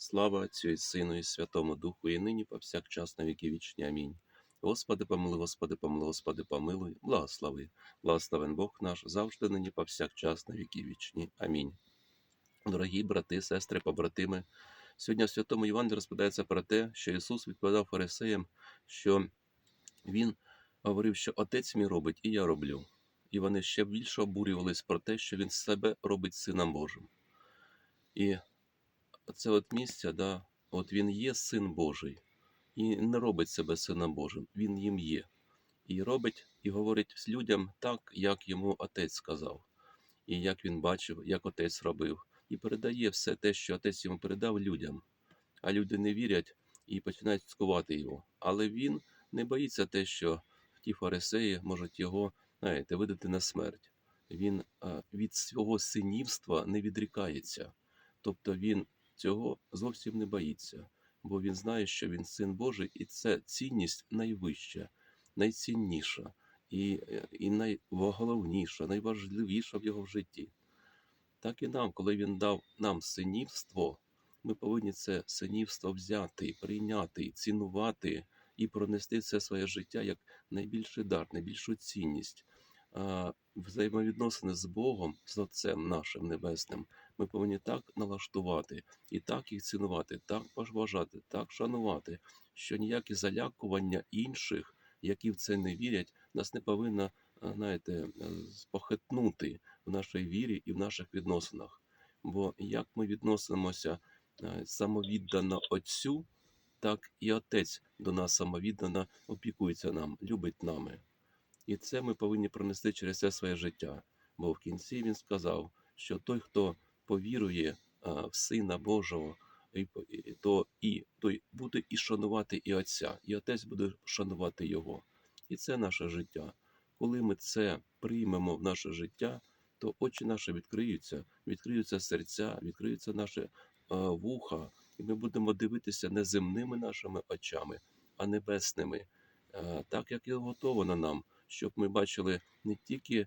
Слава Отцю і Сину, і Святому Духу, і нині повсякчас на віки вічні. Амінь. Господи, помилуй, Господи, помилуй, Господи, помилуй, благослови. Благословен Бог наш, завжди нині повсякчас на віки вічні. Амінь. Дорогі брати, сестри, побратими, сьогодні в Святому Євангелії розповідається про те, що Ісус відповідав фарисеям, що Він говорив, що Отець мій робить, і я роблю. І вони ще більше обурювались про те, що Він себе робить Сином Божим. І це от місце, да, от він є син Божий, і не робить себе сином Божим, він їм є. І робить, і говорить з людям так, як йому отець сказав, і як він бачив, як отець робив, і передає все те, що отець йому передав людям. А люди не вірять і починають цькувати його. Але він не боїться те, що ті фарисеї можуть його, знаєте, видати на смерть. Він від свого синівства не відрікається. Тобто він цього зовсім не боїться, бо він знає, що він син Божий, і це цінність найвища, найцінніша і, е, і найголовніша, найважливіша в його житті. Так і нам, коли він дав нам синівство, ми повинні це синівство взяти, прийняти, цінувати і пронести це своє життя як найбільший дар, найбільшу цінність. Взаємовідносини з Богом, з Отцем нашим Небесним, ми повинні так налаштувати і так їх цінувати, так поважати, так шанувати, що ніякі залякування інших, які в це не вірять, нас не повинно, знаєте, е, спохитнути в нашій вірі і в наших відносинах. Бо як ми відносимося самовіддано Отцю, так і Отець до нас самовіддано опікується нам, любить нами. І це ми повинні пронести через все своє життя. Бо в кінці він сказав, що той, хто повірує в Сина Божого, то і той буде і шанувати і Отця, і Отець буде шанувати Його. І це наше життя. Коли ми це приймемо в наше життя, то очі наші відкриються, відкриються серця, відкриються наші вуха, і ми будемо дивитися не земними нашими очами, а небесними, так як і готовано нам, щоб ми бачили не тільки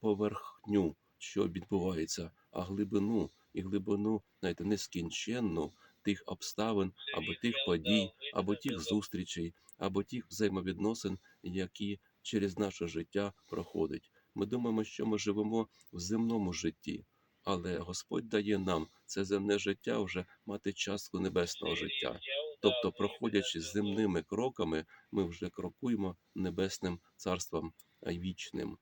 поверхню, що відбувається, а глибину і глибину, знаєте, нескінченну тих обставин або тих подій, або тих зустрічей, або тих взаємовідносин, які через наше життя проходять. Ми думаємо, що ми живемо в земному житті, але Господь дає нам це земне життя вже мати частку небесного життя. Тобто, проходячи земними кроками, ми вже крокуємо небесним царством вічним.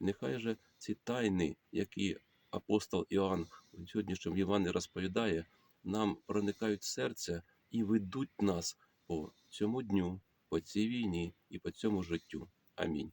Нехай же ці тайни, які апостол Іоанн в сьогоднішньому Івані розповідає, нам проникають в серце і ведуть нас по цьому дню, по цій війні і по цьому життю. Амінь.